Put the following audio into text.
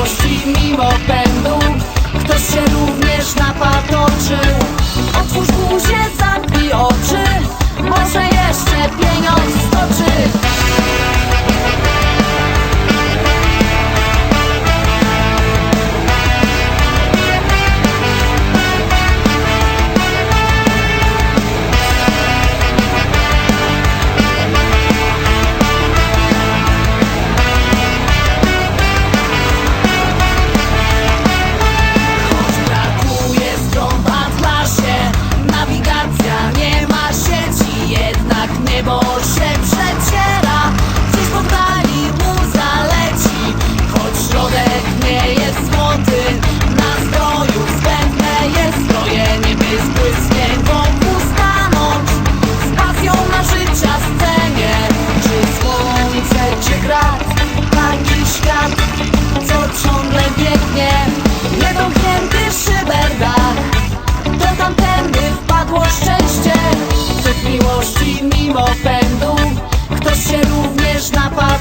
radości mimo pędu. Ktoś się również napatoczy szczęście Cud miłości mimo pędu Ktoś się również napatoczył